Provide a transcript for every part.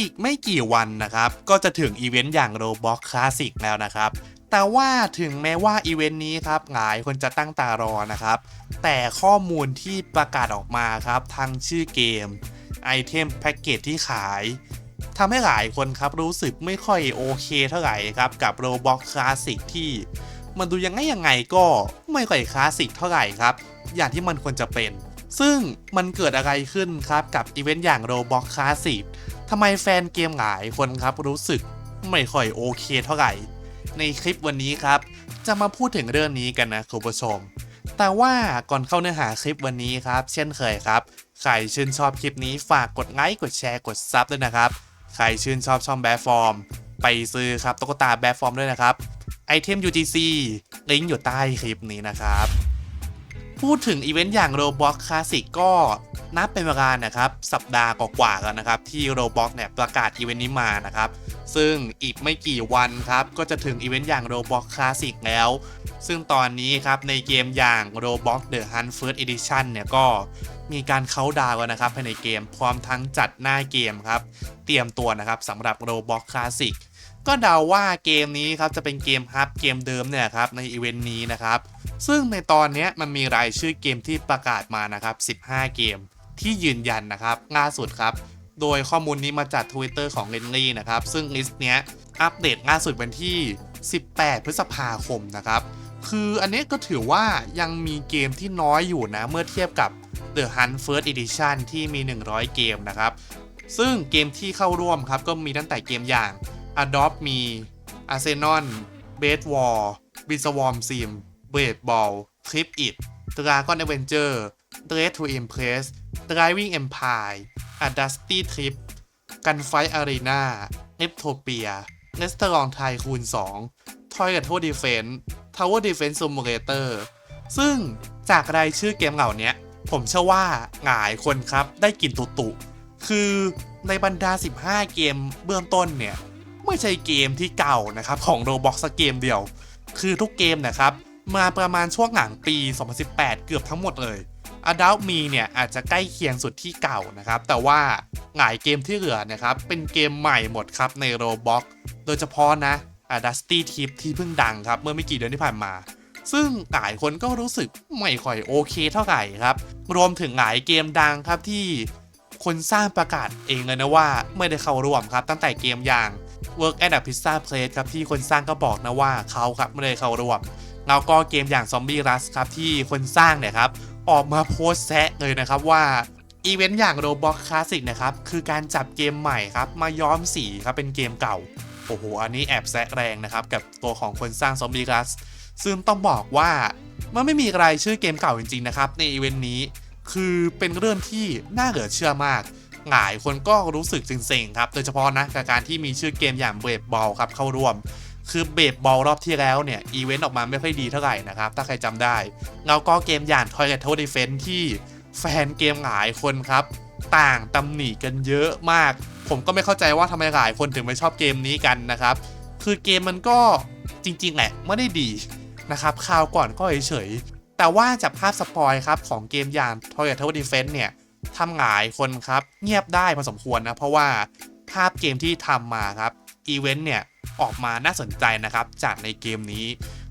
อีกไม่กี่วันนะครับ ก็จะถึงอีเวนต์อย่าง Roblox Classic แล้วนะครับ แต่ว่าถึงแม้ว่าอีเวนต์นี้ครับหลายคนจะตั้งตารอนะครับ แต่ข้อมูลที่ประกาศออกมาครับทั้งชื่อเกม ไอเทมแพ็กเกจที่ขายทำให้หลายคนครับรู้สึกไม่ค่อยโอเคเท่าไหร่ครับกับ Roblox Classic ที่มันดูยังไงยังไงก็ไม่ค่อยคลาสสิกเท่าไหร่ครับ อย่างที่มันควรจะเป็น ซึ่งมันเกิดอะไรขึ้นครับกับอีเวนต์อย่าง Roblox Classic ทำไมแฟนเกมหลายคนครับรู้สึกไม่ค่อยโอเคเท่าไหร่ ในคลิปวันนี้ครับ จะมาพูดถึงเรื่องนี้กันนะคุณผู้ชม แต่ว่าก่อนเข้าเนื้อหาคลิปวันนี้ครับ เช่นเคยครับใครชื่นชอบคลิปนี้ฝากกดไลค์กดแชร์กดซับด้วยนะครับใครชื่นชอบช่องแบฟอร์ม ไปซื้อครับตุ๊กตาแบฟอร์มด้วยนะครับไอเทม UGC ลิงก์อยู่ใต้คลิปนี้นะครับ พูดถึงอีเวนต์อย่าง Roblox Classic ก็นับเป็นเวลานะครับสัปดาห์กว่าๆแล้วนะครับ ที่ Roblox เนี่ยประกาศอีเวนต์นี้มานะครับ ซึ่งอีกไม่กี่วันครับ ก็จะถึงอีเวนต์อย่าง Roblox Classic แล้ว ซึ่งตอนนี้ครับ ในเกมอย่าง Roblox The Hunt First Edition เนี่ยก็มีการเข้าดาวน์แล้วนะครับภายในเกมพร้อมทั้งจัดหน้าเกมครับ เตรียมตัวนะครับสำหรับ Roblox Classic ก็เดาว่าเกมนี้ครับจะเป็นเกมฮับเกมเดิมเนี่ยครับในอีเวนต์นี้นะครับ ซึ่งในตอนนี้มันมีรายชื่อเกมที่ประกาศมานะครับ 15 เกมที่ยืนยันนะครับล่าสุดครับ โดยข้อมูลนี้มาจาก Twitter ของ l e n l y นะครับ ซึ่งลิสต์เนี้ยอัปเดตล่าสุดวันที่ 18 พฤษภาคมนะครับ คืออันนี้ก็ถือว่ายังมีเกมที่น้อยอยู่นะ เมื่อเทียบกับ The Hunt First Edition ที่มี 100 เกมนะครับ ซึ่งเกมที่เข้าร่วมครับก็มีตั้งแต่เกมอย่าง Adopt มี Arsenal b a s e War b i s w a r m Sim เบรดบอลทริปอิดดราก้อนเอเวนเจอร์เดรสทูอิมเพรสดริวิ่งเอ็มพายอะดัสตี้ทริปกันไฟอารีนาเอฟโทเปียเนสเตร์ลองไทยคูณ 2 ทอยกับทัวร์ดีเฟนทาวเวอร์ดีเฟนซูมเลเตอร์ซึ่งจากรายชื่อเกมเหล่านี้ผมเชื่อว่าหงายคนครับได้กลิ่นตุตุ คือในบรรดา 15 เกมเบื้องต้นเนี่ย ไม่ใช่เกมที่เก่านะครับ ของ Roblox เกมเดียว คือทุกเกมนะครับ มาประมาณช่วงหลังปี 2018 เกือบทั้งหมดเลย Adult Me เนี่ยอาจจะใกล้เคียงสุดที่เก่านะครับ แต่ว่าหลายเกมที่เหลือนะครับ เป็นเกมใหม่หมดครับใน Roblox โดยเฉพาะนะ a Dusty Tip ที่เพิ่งดังครับ เมื่อไม่กี่เดือนที่ผ่านมา ซึ่งหลายคนก็รู้สึกไม่ค่อยโอเคเท่าไหร่ครับ รวมถึงหลายเกมดังครับที่คนสร้างประกาศเองเลยนะว่าไม่ได้เข้าร่วมครับ ตั้งแต่เกมอย่าง Work at a Pizza Place ครับที่คนสร้างก็บอกนะว่าเขาครับไม่ได้เข้าร่วม แล้วก็เกมอย่าง Zombie Rush ครับที่คนสร้างเนี่ยครับออกมาโพสแซะเลยนะครับว่าอีเวนต์อย่าง Roblox Classic นะครับ คือการจับเกมใหม่ครับ มาย้อมสีครับ เป็นเกมเก่า โอ้โห อันนี้แอบแซะแรงนะครับ กับตัวของคนสร้าง Zombie Rush ซึ่งต้องบอกว่ามันไม่มีรายชื่อเกมเก่าจริง ๆ นะครับ ในอีเวนต์นี้คือเป็นเรื่องที่น่าเหลือเชื่อมาก หลายคนก็รู้สึกเซ็งๆครับ โดยเฉพาะนะกับการที่มีชื่อเกมอย่างเบรดบอลครับเข้าร่วม คือเบรดบอลรอบที่แล้วเนี่ย อีเวนต์ออกมาไม่ค่อยดีเท่าไหร่นะครับ ถ้าใครจำได้แล้วก็เกมอย่าง Toilet to Defense ที่แฟนเกมหลายคนครับ ต่างตำหนิกันเยอะมาก ผมก็ไม่เข้าใจว่าทำไมหลายคนถึงไม่ชอบเกมนี้กันนะครับ คือเกมมันก็จริงๆแหละไม่ได้ดีนะครับคราวก่อนก็เฉยๆแต่ว่าจากภาพสปอยครับของเกมอย่าง Toilet to Defense เนี่ยทำหลายคนครับเงียบได้พอสมควรนะ เพราะว่าภาพเกมที่ทำมาครับอีเวนต์เนี่ย ออกมาน่าสนใจนะครับ จากในเกมนี้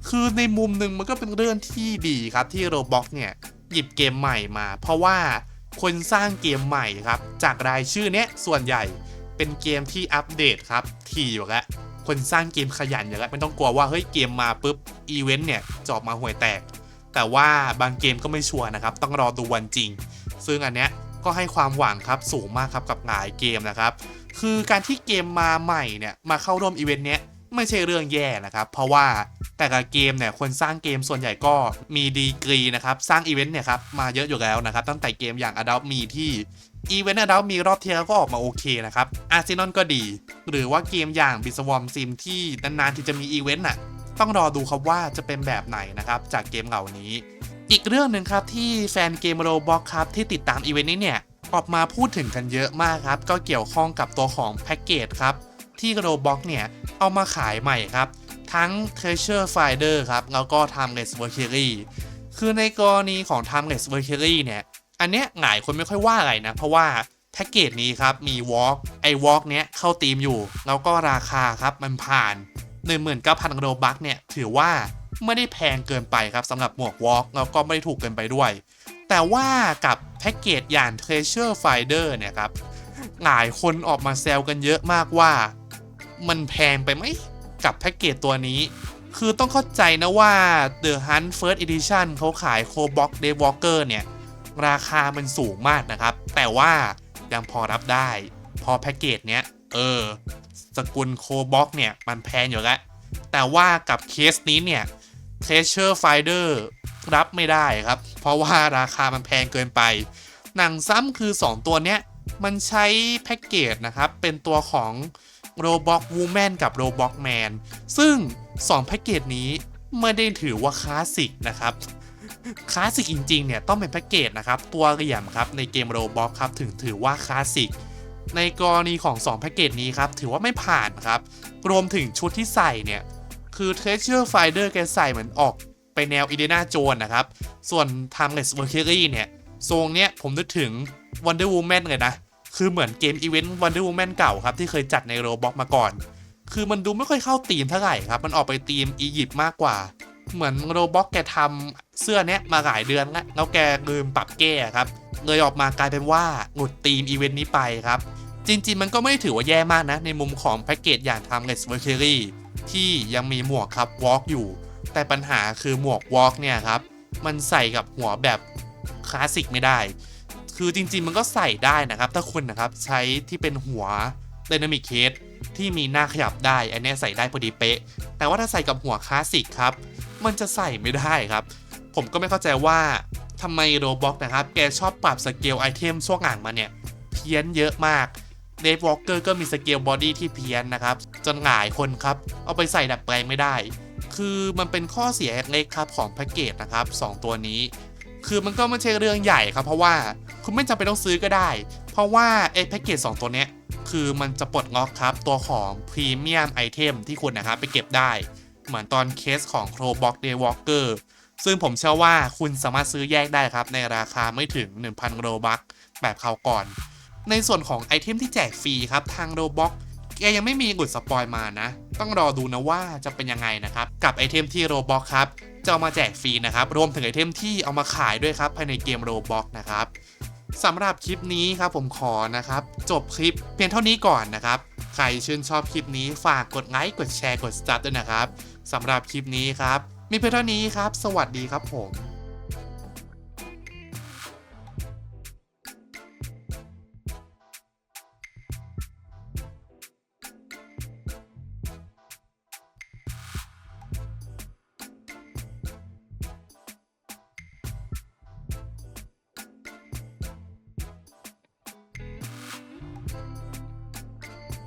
คือในมุมหนึ่งมันก็เป็นเรื่องที่ดีครับที่ Roblox เนี่ยหยิบเกมใหม่มา เพราะว่าคนสร้างเกมใหม่ครับจากรายชื่อเนี้ยส่วนใหญ่เป็นเกมที่อัปเดตครับทีอยู่แล้วคนสร้างเกมขยันอยู่แล้วไม่ต้องกลัวว่าเฮ้ยเกมมาปุ๊บอีเวนต์เนี่ยจะออกมาห่วยแตก แต่ว่าบางเกมก็ไม่ชัวร์นะครับ ต้องรอดูวันจริง ซึ่งอันเนี้ยก็ให้ความหวังครับสูงมากครับกับหลายเกมนะครับ คือการที่เกมมาใหม่เนี่ยมาเข้าร่วมอีเวนต์เนี้ยไม่ใช่เรื่องแย่นะครับ เพราะว่าแต่ละเกมเนี่ยคนสร้างเกมส่วนใหญ่ก็มีดีกรีนะครับ สร้างอีเวนต์เนี่ยครับมาเยอะอยู่แล้วนะครับ ตั้งแต่เกมอย่าง Adult มีที่อีเวนต์ Adult มีรอบเที่แล้วก็ออกมาโอเคนะครับอาร์เซนอลก็ดี หรือว่าเกมอย่าง b i s w a r m Sim ที่นานๆที่จะมีอีเวนต์น่ะต้องรอดูครับว่าจะเป็นแบบไหนนะครับจากเกมเหล่านี้ อีกเรื่องหนึ่งครับที่แฟนเกมโรบอกครับที่ติดตามอีเวนต์นี้เนี่ย ออกมาพูดถึงกันเยอะมากครับ ก็เกี่ยวข้องกับตัวของแพ็กเกจครับ ที่โรบอกเนี่ย เอามาขายใหม่ครับ ทั้ง Treasure Finder ครับ แล้วก็ Timeless Valkyrie คือในกรณีของ Timeless Valkyrie เนี่ย อันเนี้ยหลายคนไม่ค่อยว่าอะไรนะ เพราะว่าแพ็กเกจนี้ครับ มีวอล์กไอวอล์กเนี้ยเข้าตีมอยู่ แล้วก็ราคาครับมันผ่าน19,000โรบัคเนี่ยถือว่าไม่ได้แพงเกินไปครับสำหรับหมวกวอล์กแล้วก็ไม่ได้ถูกเกินไปด้วย แต่ว่ากับแพ็กเกจอย่าง Treasure Finder เนี่ยครับ หลายคนออกมาแซวกันเยอะมากว่า มันแพงไปไหมกับแพ็กเกจตัวนี้ คือต้องเข้าใจนะว่า The Hunt First Edition เขาขาย c o b o x d a y Walker เนี่ย ราคามันสูงมากนะครับ แต่ว่ายังพอรับได้ พอแพ็กเกจเนี้ย เออ สกุลโคบ็อกเนี่ย มันแพงอยู่แล้ว แต่ว่ากับเคสนี้เนี่ย Treasure Finder รับไม่ได้ครับ เพราะว่าราคามันแพงเกินไป หนังซ้ำคือ 2 ตัวเนี้ย มันใช้แพ็กเกจนะครับ เป็นตัวของ Roblox Woman กับ Roblox Man ซึ่ง 2 แพ็กเกจนี้ไม่ได้ถือว่าคลาสสิกนะครับคลาสสิกจริงๆเนี่ยต้องเป็นแพ็กเกจนะครับตัวเหลี่ยมครับในเกม Roblox ครับถึงถือว่าคลาสสิกในกรณีของ 2 แพ็กเกจนี้ครับถือว่าไม่ผ่านครับรวมถึงชุดที่ใส่เนี่ย คือ Treasure Finder แกใส่เหมือนออกไปแนว i d e n a Jones นะครับ ส่วน Timeless Valkyrie เนี่ยทรงเนี้ยผมนึกถึง Wonder Woman เลยนะ คือเหมือนเกมอีเวนต์ Wonder Woman เก่าครับ ที่เคยจัดใน Roblox มาก่อน คือมันดูไม่ค่อยเข้าธีมเท่าไหร่ครับ มันออกไปธีมอียิปต์มากกว่า เหมือนโรบ็อกแกทำเสื้อเนี้ยมาหลายเดือนแล้วแล้วแกลืมปรับแก้ครับเลยออกมากลายเป็นว่าหลุดธีมอีเวนต์นี้ไปครับจริงๆ มันก็ไม่ถือว่าแย่มากนะ ในมุมของแพ็กเกจอย่าง Timeless Valkyrie ที่ยังมีหมวกครับ Walk อยู่ แต่ปัญหาคือหมวก Walk เนี่ยครับมันใส่กับหัวแบบคลาสสิกไม่ได้ คือจริงๆมันก็ใส่ได้นะครับ ถ้าคุณนะครับใช้ที่เป็นหัว Dynamic Case ที่มีหน้าขยับได้ อันนี้ใส่ได้พอดีเป๊ะ แต่ว่าถ้าใส่กับหัวคลาสสิกครับ มันจะใส่ไม่ได้ครับ ผมก็ไม่เข้าใจว่าทำไมโรบ็อกนะครับ แกชอบปรับสเกลไอเทมช่วงอ่างมาเนี่ย เพี้ยนเยอะมาก เดฟวอล์กเกอร์ก็มีสเกลบอดี้ที่เพี้ยนนะครับ จนหลายคนครับ เอาไปใส่ดัดแปลงไม่ได้ คือมันเป็นข้อเสียเล็กๆครับของแพ็กเกจนะครับ 2 ตัวนี้ คือมันก็ไม่ใช่เรื่องใหญ่ครับ เพราะว่าคุณไม่จำเป็นต้องซื้อก็ได้ เพราะว่าไอ้แพ็กเกจ2ตัวเนี้ยคือมันจะปลดล็อกครับตัวของพรีเมียมไอเทมที่คุณนะครับไปเก็บได้ เหมือนตอนเคสของ c r o b o x Day Walker ซึ่งผมเชื่อว่าคุณสามารถซื้อแยกได้ครับในราคาไม่ถึง 1,000โรบัคแบบคราวก่อน ในส่วนของไอเทมที่แจกฟรีครับทางโรบ็อกแกยังไม่มีหลุดสปอยมานะ ต้องรอดูนะว่าจะเป็นยังไงนะครับ กับไอเทมที่โรบ็อกครับจะเอามาแจกฟรีนะครับ รวมถึงไอเทมที่เอามาขายด้วยครับภายในเกมโรบ็อกนะครับสำหรับคลิปนี้ครับผมขอนะครับ จบคลิปเพียงเท่านี้ก่อนนะครับ ใครชื่นชอบคลิปนี้ฝากกดไลค์กดแชร์กดสตาร์ด้วยนะครับสำหรับคลิปนี้ครับ มีเพียงเท่านี้ครับ สวัสดีครับผม